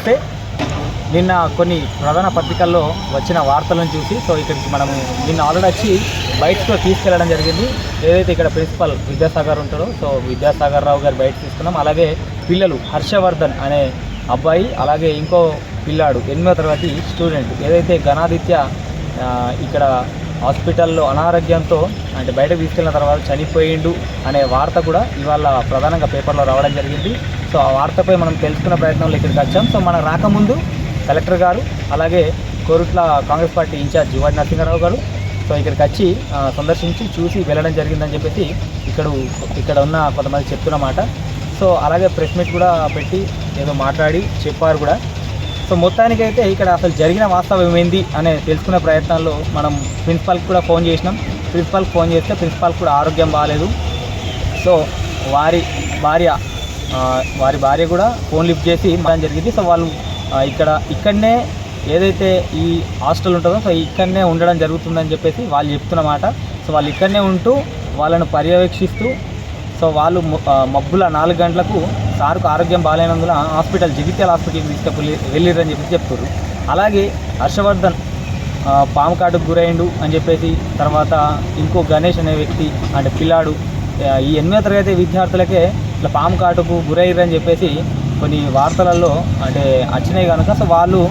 అయితే నిన్న కొన్ని ప్రధాన పత్రికల్లో వచ్చిన వార్తలను చూసి సో ఇక్కడికి మనము నిన్న ఆల్రెడీ వచ్చి బయటతో తీసుకెళ్ళడం జరిగింది. ఏదైతే ఇక్కడ ప్రిన్సిపల్ విద్యాసాగర్ ఉంటాడో సో విద్యాసాగర్ రావు గారు బయట తీసుకున్నాం. అలాగే పిల్లలు హర్షవర్ధన్ అనే అబ్బాయి అలాగే ఇంకో పిల్లాడు ఎనిమిదో తరగతి స్టూడెంట్. ఏదైతే ఘనాదిత్య ఇక్కడ హాస్పిటల్లో అనారోగ్యంతో అంటే బయటకు తీసుకెళ్ళిన తర్వాత చనిపోయిండు అనే వార్త కూడా ఇవాళ ప్రధానంగా పేపర్లో రావడం జరిగింది. సో ఆ వార్తపై మనం తెలుసుకున్న ప్రయత్నంలో ఇక్కడికి వచ్చాం. సో మనం రాకముందు కలెక్టర్ గారు అలాగే కోరుట్ల కాంగ్రెస్ పార్టీ ఇన్ఛార్జ్ వాడి నరసింహారావు గారు సో ఇక్కడికి వచ్చి సందర్శించి చూసి వెళ్ళడం జరిగిందని చెప్పేసి ఇక్కడ ఇక్కడ ఉన్న కొంతమంది చెప్తున్నమాట. సో అలాగే ప్రెస్ మీట్ కూడా పెట్టి ఏదో మాట్లాడి చెప్పారు కూడా. సో మొత్తానికైతే ఇక్కడ అసలు జరిగిన వాస్తవం ఏంది అనే తెలుసుకునే ప్రయత్నాల్లో మనం ప్రిన్సిపాల్కి కూడా ఫోన్ చేసినాం. ప్రిన్సిపాల్కి ఫోన్ చేస్తే ప్రిన్సిపాల్కి కూడా ఆరోగ్యం బాగాలేదు సో వారి భార్య వారి భార్య కూడా ఫోన్ లిఫ్ట్ చేసి మనం జరిగింది. సో వాళ్ళు ఇక్కడ ఇక్కడనే ఏదైతే ఈ హాస్టల్ ఉంటుందో సో ఇక్కడనే ఉండడం జరుగుతుందని చెప్పేసి వాళ్ళు చెప్తున్నమాట. సో వాళ్ళు ఇక్కడనే ఉంటూ వాళ్ళను పర్యవేక్షిస్తూ సో వాళ్ళు మబ్బుల నాలుగు గంటలకు సార్కు ఆరోగ్యం బాగాలేనందున హాస్పిటల్ జగిత్యాల హాస్పిటల్కి తీసుకెళ్ళి వెళ్ళిరని చెప్పి చెప్తారు అలాగే హర్షవర్ధన్ పాము కాటుకు గురైండు అని చెప్పేసి తర్వాత ఇంకో గణేష్ అనే వ్యక్తి అంటే పిల్లాడు ఈ ఎనిమిదో తరగతి విద్యార్థులకే ఇట్లా పాము కాటుకు గురయ్యారని చెప్పేసి కొన్ని వార్తలలో అంటే వచ్చినాయి కనుక సో వాళ్ళు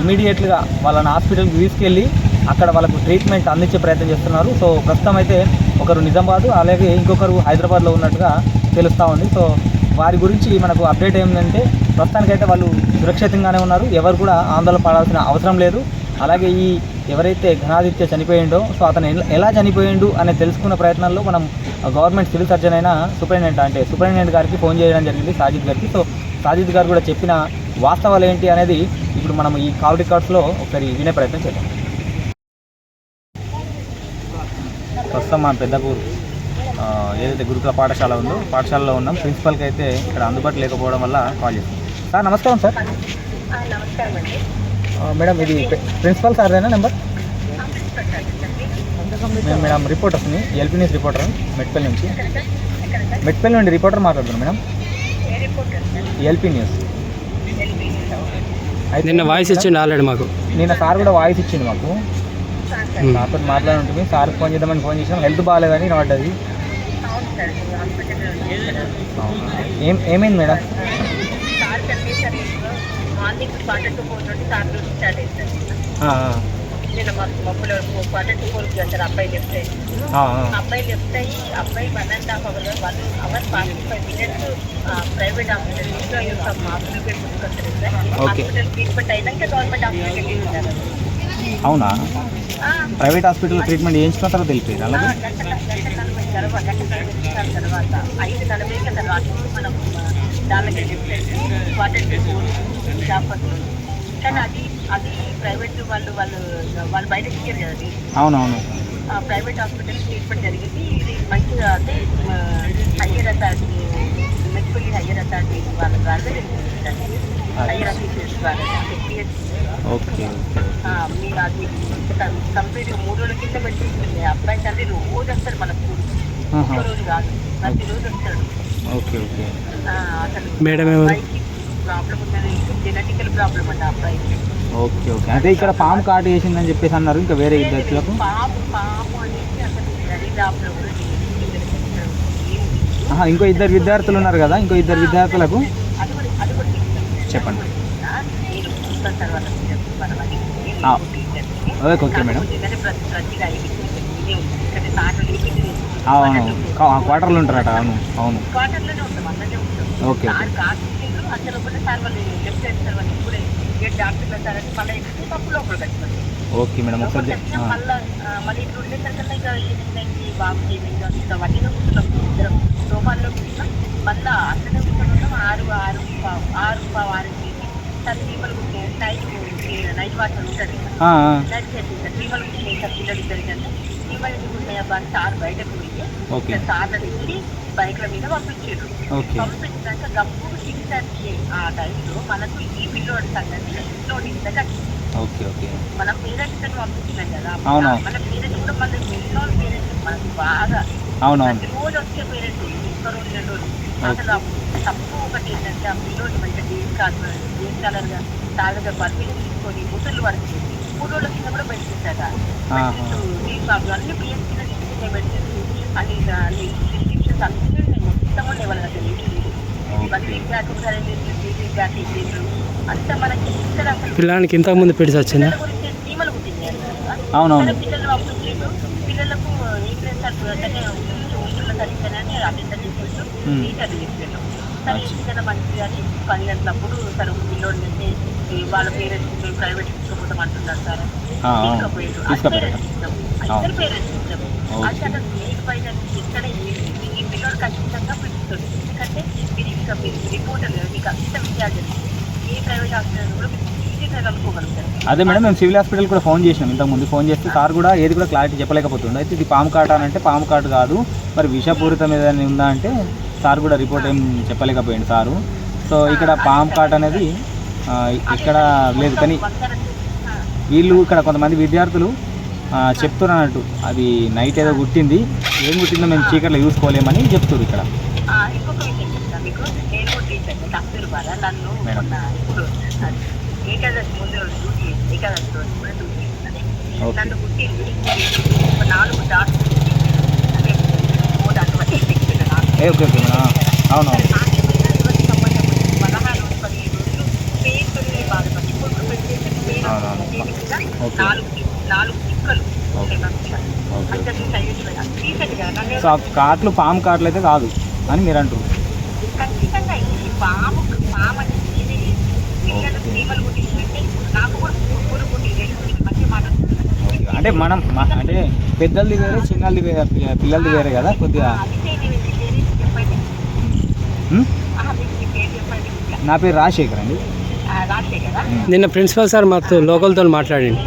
ఇమీడియట్గా వాళ్ళని హాస్పిటల్కి తీసుకెళ్ళి అక్కడ వాళ్ళకు ట్రీట్మెంట్ అందించే ప్రయత్నం చేస్తున్నారు. సో ప్రస్తుతం అయితే ఒకరు నిజామాబాద్ అలాగే ఇంకొకరు హైదరాబాద్లో ఉన్నట్టుగా తెలుస్తూ ఉంది. సో వారి గురించి మనకు అప్డేట్ ఏంటంటే ప్రస్తుతానికైతే వాళ్ళు సురక్షితంగానే ఉన్నారు. ఎవరు కూడా ఆందోళన పడాల్సిన అవసరం లేదు. అలాగే ఈ ఎవరైతే ఘనాదిత్య చనిపోయిండో సో అతను ఎలా- చనిపోయిండు అని తెలుసుకున్న ప్రయత్నంలో మనం గవర్నమెంట్ సివిల్ సర్జన్ అయిన సూపరింటెండెంట్ అంటే సూపరింటెండెంట్ గారికి ఫోన్ చేయడం జరిగింది సాజిద్ గారికి. సో సాజిద్ గారు కూడా చెప్పిన వాస్తవాలు ఏంటి అనేది ఇప్పుడు మనం ఈ కాల్ రికార్డ్స్లో ఒకసారి వినే ప్రయత్నం చేద్దాం. ప్రస్తుతం మన పెద్దపూరు ఆ, ఏదైతే గురుకుల పాఠశాల ఉందో పాఠశాలలో ఉన్నాం. ప్రిన్సిపల్కి అయితే ఇక్కడ అందుబాటు లేకపోవడం వల్ల కాల్ చేస్తాం సార్ నమస్కారం సార్. మేడం ఇది ప్రి- ప్రిన్సిపల్ సార్దేనా నెంబర్? మేము మేడం రిపోర్టర్స్ని ఎల్పీ న్యూస్ రిపోర్టర్ మెట్పల్లి నుంచి. మెట్పల్లి నుండి రిపోర్టర్ మాట్లాడుతున్నాం మేడం. ఏ రిపోర్టర్ సార్ ఎల్పీ న్యూస్ అయితే నిన్న వాయిస్ ఇచ్చిండు ఆల్రెడీ మాకు. నిన్న సార్ కూడా వాయిస్ ఇచ్చింది మాకు. Sir sir um. సార్తో మాట్లాడి ఉంటుంది సార్ ఫోన్ చేద్దామని ఫోన్ చేసాం హెల్త్ బాగాలేదని పడ్డది నేను. ఏం ఏమైంది మేడం? మార్నింగ్ నేను మా మబ్బులో టు ఫోర్కి వెళ్తారు అబ్బాయి ఆ, అబ్బాయి లెఫ్ట్ అయ్యి అబ్బాయి one and half hour one hour forty five minutes private hospital ఇంట్లో యొక్క హాస్పిటల్ పేరు సార్. హాస్పిటల్ ట్రీట్మెంట్ అయినాక గవర్నమెంట్ హాస్పిటల్కి వెళ్ళింటారు అవునా? ప్రైవేట్ హాస్పిటల్లో ట్రీట్మెంట్ చేయించుకున్న తర్వాత వెళ్ళిపోయింది అలాగే? తర్వాత గంట నలభై తర్వాత ఐదు మనం దానికి వాటర్ షాప్ కానీ అది అది ప్రైవేట్ వాళ్ళు వాళ్ళు వాళ్ళు బయట ఇచ్చారు కదా అది. అవునవును. ఆ ప్రైవేట్ హాస్పిటల్ ట్రీట్మెంట్ జరిగింది. ఇది మంచిగా అంటే higher authority medical higher authority వాళ్ళ ద్వారా హయ్యర్ అఫీషియల్స్ ద్వారా. ఓకే ఆ, మీరు అది కంప్లీట్ మూడు రోజుల కింద పెట్టింది అబ్బాయి తండ్రి రోజు వస్తాడు మన స్కూల్. రోజు కాదు. ప్రతి రోజు వస్తాడు. Okay okay. మేడం ఎవరు? అబ్బాయికి ప్రాబ్లం ఉన్నది జెనటికల్ ప్రాబ్లం అంట అబ్బాయికి ఓకే ఓకే. అదే ఇక్కడ పాము కాటు వేసిందని చెప్పేసి అన్నారు ఇంకా వేరే ఇద్దరు పాము పాము అనేది అసలు దరిదాపులో కూడా ఏం ఆహా ఇంకో ఇద్దరు విద్యార్థులు ఉన్నారు కదా ఇంకో ఇద్దరు విద్యార్థులకు. చెప్పండి. Okay okay madam. అవును క్వార్టర్లు ఉంటారట అవును అవును. ఓకే సార్ కాకపోతే అసలు ఒకటే సార్ వాళ్ళు లెఫ్ట్ సైడ్ సార్ వాళ్ళు ఇప్పుడే గేట్ సార్ మళ్ళీ ఎక్కువ తప్పు లోపల పెట్టుకోండి. ఓకే మేడం ఒకసారి. మళ్ళీ మళ్ళీ ఇప్పుడు ఉండేసరికల్లా ఇంకా ఇంకా వడ్డీలో కూర్చున్నాం ఇద్దరం సోఫాల్లో కూర్చున్నాం. మళ్ళీ అట్లనే కూర్చొని ఉన్నాం ఆరు ఆరు ఆరు పావు ఆరు సార్ చీమలు కుట్టే నైట్ నైట్ వాటర్ ఉంటుంది. నైట్ చేసి సార్ చీమలు కుట్టినాయి సార్ పిల్లలు ఇద్దరికంటే చీమలు ఎందుకు ఉన్నాయబ్బా అని సార్ బయటకు పోయి సార్లు తెచ్చి బైక్ల మీద పంపించారు. పంపించాక గప్పుడు సిక్స్ థర్టీ ఆ టైంలో మనకు ఈ పిల్లోడి సంగతి నోటీస్ దగ్గర ఓకే ఓకే. మనం పేరెంట్స్ పంపించినాం కదా. అవును. మన పేరెంట్స్ కూడా మన ఎన్నో పేరెంట్స్ మనకు బాగా అవునవును. రోజు వచ్చే పేరెంట్స్ ఒక్క రోజు రెండు రోజులు. అసలు తప్పు ఒకటి ఏంటంటే ఆ పిల్లోని మంచిగా డేస్ కాదు. డేస్ కలర్గా తాగగా పర్మిషన్ తీసుకొని ముసలు పడుతుంది మూడు రోజుల కింద కూడా పెట్టించాక అన్ని పిఎస్సీ తీసుకునే మెడిసిన్స్ అన్ని అన్ని ప్రిస్క్రిప్షన్స్ అన్ని. మొత్తం ఉన్నాయి వాళ్ళ పిల్లానికి ఇంతకుముందు పిడిచి వచ్చిందా అవునవును. సరే అంటే మంచిది అని పని గంటలప్పుడు సరే పిల్లోడు అంటే వాళ్ళ పేరెంట్స్ మేము ప్రైవేట్ తీసుకుపోతాం అంటున్నారు సార్. తీసుకుపోయారు అందరు పేరెంట్స్ అక్కడ మీకు పైన ఇక్కడ ఈ పిల్లోడు ఖచ్చితంగా పిలుస్తుంది ఎందుకంటే మీరు ఇంకా మీరు రిపోర్టర్ మీకు అంత తెలుసు ఏ ప్రైవేట్ హాస్పిటల్ కూడా అదే మేడం మేము సివిల్ హాస్పిటల్ కూడా ఫోన్ చేసినాం ఇంతకుముందు ఫోన్ చేస్తే సార్ కూడా ఏది కూడా క్లారిటీ చెప్పలేకపోతుండే. అయితే ఇది పాము కాట అని అంటే పాము కాటు కాదు. మరి విషపూరితం ఏదైనా ఉందా అంటే సార్ కూడా రిపోర్ట్ ఏం చెప్పలేకపోయింది సారు. సో ఇక్కడ పాము కాట అనేది ఇక్కడ లేదు. కానీ. వీళ్ళు ఇక్కడ కొంతమంది విద్యార్థులు చెప్తున్నారు అన్నట్టు. అది నైట్ ఏదో కుట్టింది ఏం కుట్టిందో మేము చీకట్లో చూసుకోలేమని చెప్తున్నారు ఇక్కడ. ఇంకొక విషయం చెప్తా మీకు. నేను కూడా టీచర్ డాక్టర్ బాగా నన్ను. మొన్న ఇప్పుడు ఏకాదశి ముందు రోజు డ్యూటీ ఏకాదశి రోజు కూడా డ్యూటీ ఓకే. నన్ను ఒక నాలుగు డాక్టర్ అంటే మూడు. అటువంటి సో ఆ కాట్లు పాము కాట్లు అయితే కాదు. అని మీరు అంటారు ఖచ్చితంగా ఈ పాము పాము అనేది ఇది పిల్లలు చీమలు కుట్టిందంటే నాకు కూడా ఊరు కుట్టి రెండు మంచి మాట ఓకే. అంటే మనం అంటే పెద్దలది వేరే చిన్నది వేరే పిల్లలది వేరే కదా కొద్దిగా. నా పేరు రాజశేఖర్ అండి. నిన్న ప్రిన్సిపల్ సార్ మాతో లోకల్తో పర్మిషన్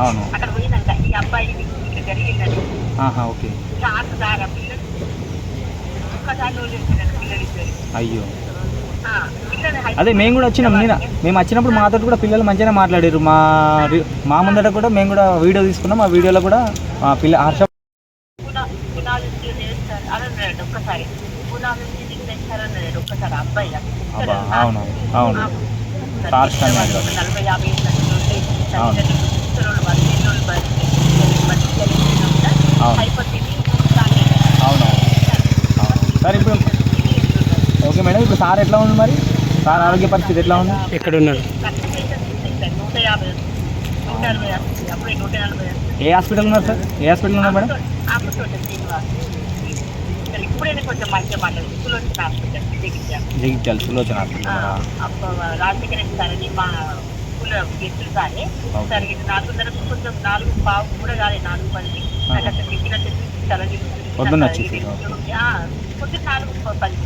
అవును. అక్కడ పోయినాక ఈ అబ్బాయి ఓకే. సార్ పిల్లలు ఒక్కసారి పిల్లలు అయ్యో. అదే మేము కూడా వచ్చినాం నేను మేము వచ్చినప్పుడు మాతో కూడా పిల్లలు మంచిగానే మాట్లాడారు. మా మా ముందట కూడా మేము కూడా వీడియో తీసుకున్నాం ఆ వీడియోలో కూడా పిల్ల హర్ష పునా- పునాది నుంచి చేస్తారు అని అన్నాడు ఒక్కసారి పునాది నుంచి నీకు తెచ్చారు అన్నాడు ఒక్కసారి ఆ అబ్బాయి అబ్బా, అవును, అవును. సార్ కన్నాడు కదా. నలభై యాభై ఏళ్ళ నుంచి అవును. తల్లిదండ్రులు కూర్చోని వాళ్ళు ఎన్నోళ్ళు బతి- బతి జరిగినా కూడా అవును. అయిపోతుంది దాన్ని అవును అవును సార్ ఇప్పుడు ఓకే మేడం ఇప్పుడు సార్ ఎట్లా ఉంది మరి? సార్ ఆరోగ్య పరిస్థితి ఎట్లా ఉంది? ఎక్కడ ఉన్నారు ఏ హాస్పిటల్ ఉన్నారు సార్? ఏ హాస్పిటల్ ఉన్నారు మేడం? కొంచెం జగిత్యాల సులోచన హాస్పిటల్ ఉన్నారా? రాజశేఖర రెడ్డి సార్ అని మా స్కూల్ గెస్టులు కానీ ఓకే. సార్ ఇది నాలుగున్నరకు కొంచెం నాలుగు పావు కూడా కాలేదు నాలుగు పది. నాకు అసలు ఇది- ఆ, పొద్దున్న నాలుగు పది.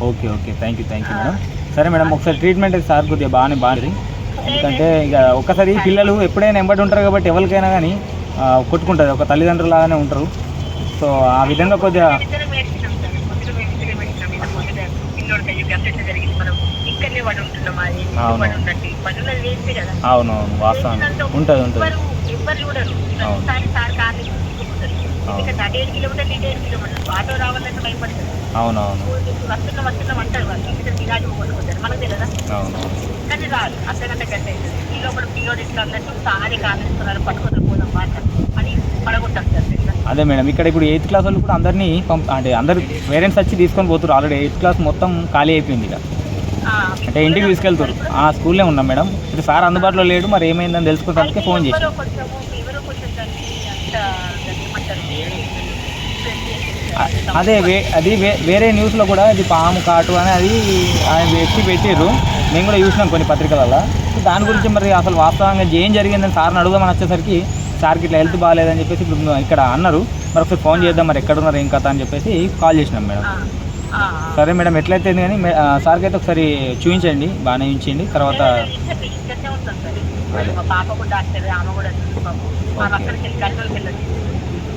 Okay okay. Thank you thank you madam సరే మేడం ఒకసారి ట్రీట్మెంట్ అయితే సార్ కొద్దిగా బాగానే బాగుంది ఎందుకంటే ఇక ఒక్కసారి పిల్లలు ఎప్పుడైనా ఎంబడి ఉంటారు కాబట్టి ఎవరికైనా కానీ కొట్టుకుంటుంది. ఒక తల్లిదండ్రులాగానే ఉంటారు. సో ఆ విధంగా కొద్దిగా అవును. అవును వాస్తవం ఉంటుంది ఉంటుంది. అవును. ఎందుకంటే అటు ఏడు కిలోమీటర్లు ఇటు ఏడు కిలోమీటర్లు ఆటో రావాలంటే భయపడతారు. అవును అవును వస్తున్న వస్తున్న అంటారు వాళ్ళు. ఇంటి మిరాజు కొట్టుకుంటారు మనకు తెలియదా? అవును. కానీ రాదు. అర్ధగంట గంట అవుతుంది. ఈ లోపల పిల్లోడు ఇట్లా అన్నట్టు సారి కానిస్తున్నారు పట్టుకుంటారు పోదాం మాట అని పడగొట్టారు సార్ తెలుసా? అదే మేడం ఇక్కడ ఇప్పుడు ఎయిత్ క్లాస్ వాళ్ళు కూడా అందరినీ పంప అంటే అందరు పేరెంట్స్ వచ్చి తీసుకొని పోతారు ఆల్రెడీ. ఎయిత్ క్లాస్ మొత్తం ఖాళీ అయిపోయింది ఇక. అంటే ఇంటికి తీసుకెళ్తారు ఆ స్కూల్లో ఉన్నాం మేడం. ఇప్పుడు సార్ అందుబాటులో లేడు మరి ఏమైందని తెలుసుకోవడానికి ఫోన్ చేసి అదే వే అది వే వేరే న్యూస్లో కూడా ఇది పాము కాటు అని అది ఆయన వ్యక్తి పెట్టారు మేము కూడా చూసినాం కొన్ని పత్రికలలో. సో దాని గురించి మరి అసలు వాస్తవంగా ఏం జరిగిందని సార్ని అడుగుదామని వచ్చేసరికి సార్కి ఇట్లా హెల్త్ బాగాలేదని చెప్పేసి ఇప్పుడు ఇక్కడ అన్నారు. మరి ఒకసారి ఫోన్ చేద్దాం మరి ఎక్కడున్నారు ఏం కథ అని చెప్పేసి కాల్ చేసినాం మేడం. సరే మేడం ఎట్లయితే కానీ సార్కి అయితే ఒకసారి చూపించండి బాగానే చూపించండి. తర్వాత పాప కూడా డాక్టర్ ఆమె కూడా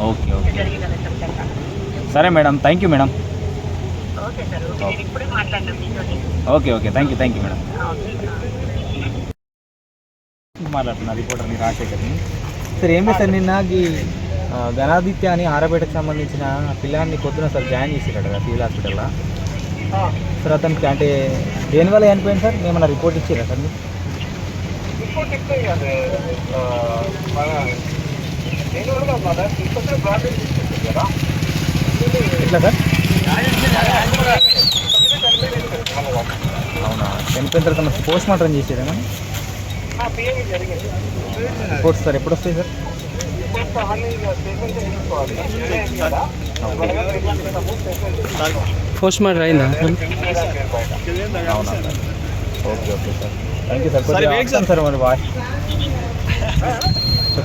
ఓకే ఓకే. సరే madam thank you madam. Okay sir okay. Thank you thank you madam. మాట్లాడుతున్నా రిపోర్టర్ని రాజశేఖర్ని సార్ ఏం లేదు సార్ నిన్న ఈ ఆ, గణాదిత్య అని ఆరబేటకు సంబంధించిన పిల్లాన్ని పొద్దున సార్ జాయిన్ చేసిరట కదా సివిల్ హాస్పిటల్లో సార్ అతనికి అంటే దేనివల్ల చనిపోయింది సార్? ఏమన్నా రిపోర్ట్ ఇచ్చారా సార్ మీరు? ఎట్లా సార్? అవునా? చనిపోయిన తర్వాత పోస్ట్ మార్టం చేసేదేమో రిపోర్ట్స్ సార్ ఎప్పుడు వస్తాయి సార్. పోస్ట్ మార్టం అయిందా. అవునా sir okay okay sir. Thank you sir. Sir మరి బాయ్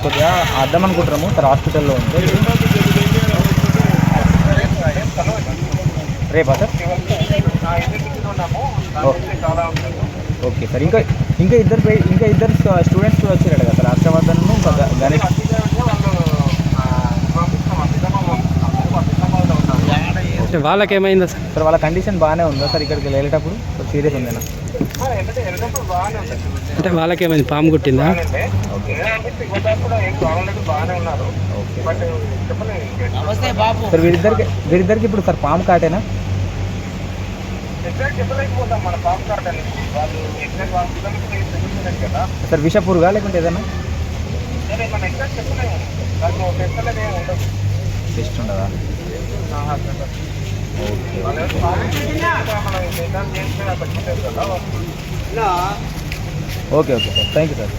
కొద్దిగా అర్థం అనుకుంటున్నాము సార్ హాస్పిటల్లో ఉంది రేపా సార్? Okay sir. ఇంకా ఇంకా ఇద్దరు ఇంకా ఇద్దరు స్టూడెంట్స్ కూడా వచ్చారట కదా సార్ హర్షవర్ధన్ గణేష్. అంటే వాళ్ళకేమైందా సార్? సార్ వాళ్ళ కండిషన్ బాగానే ఉందా సార్ ఇక్కడికి వెళ్ళేటప్పుడు? సీరియస్ ఉందేనా అంటే వాళ్ళకేమైంది? పాము కుట్టిందా? సార్ వీరిద్దరికి వీరిద్దరికి ఇప్పుడు సార్ పాము కాటేనా? సార్ విషపూరుగా లేకుంటే ఏదైనా? ఏమి ఉండదు? Okay okay. Sir thank you sir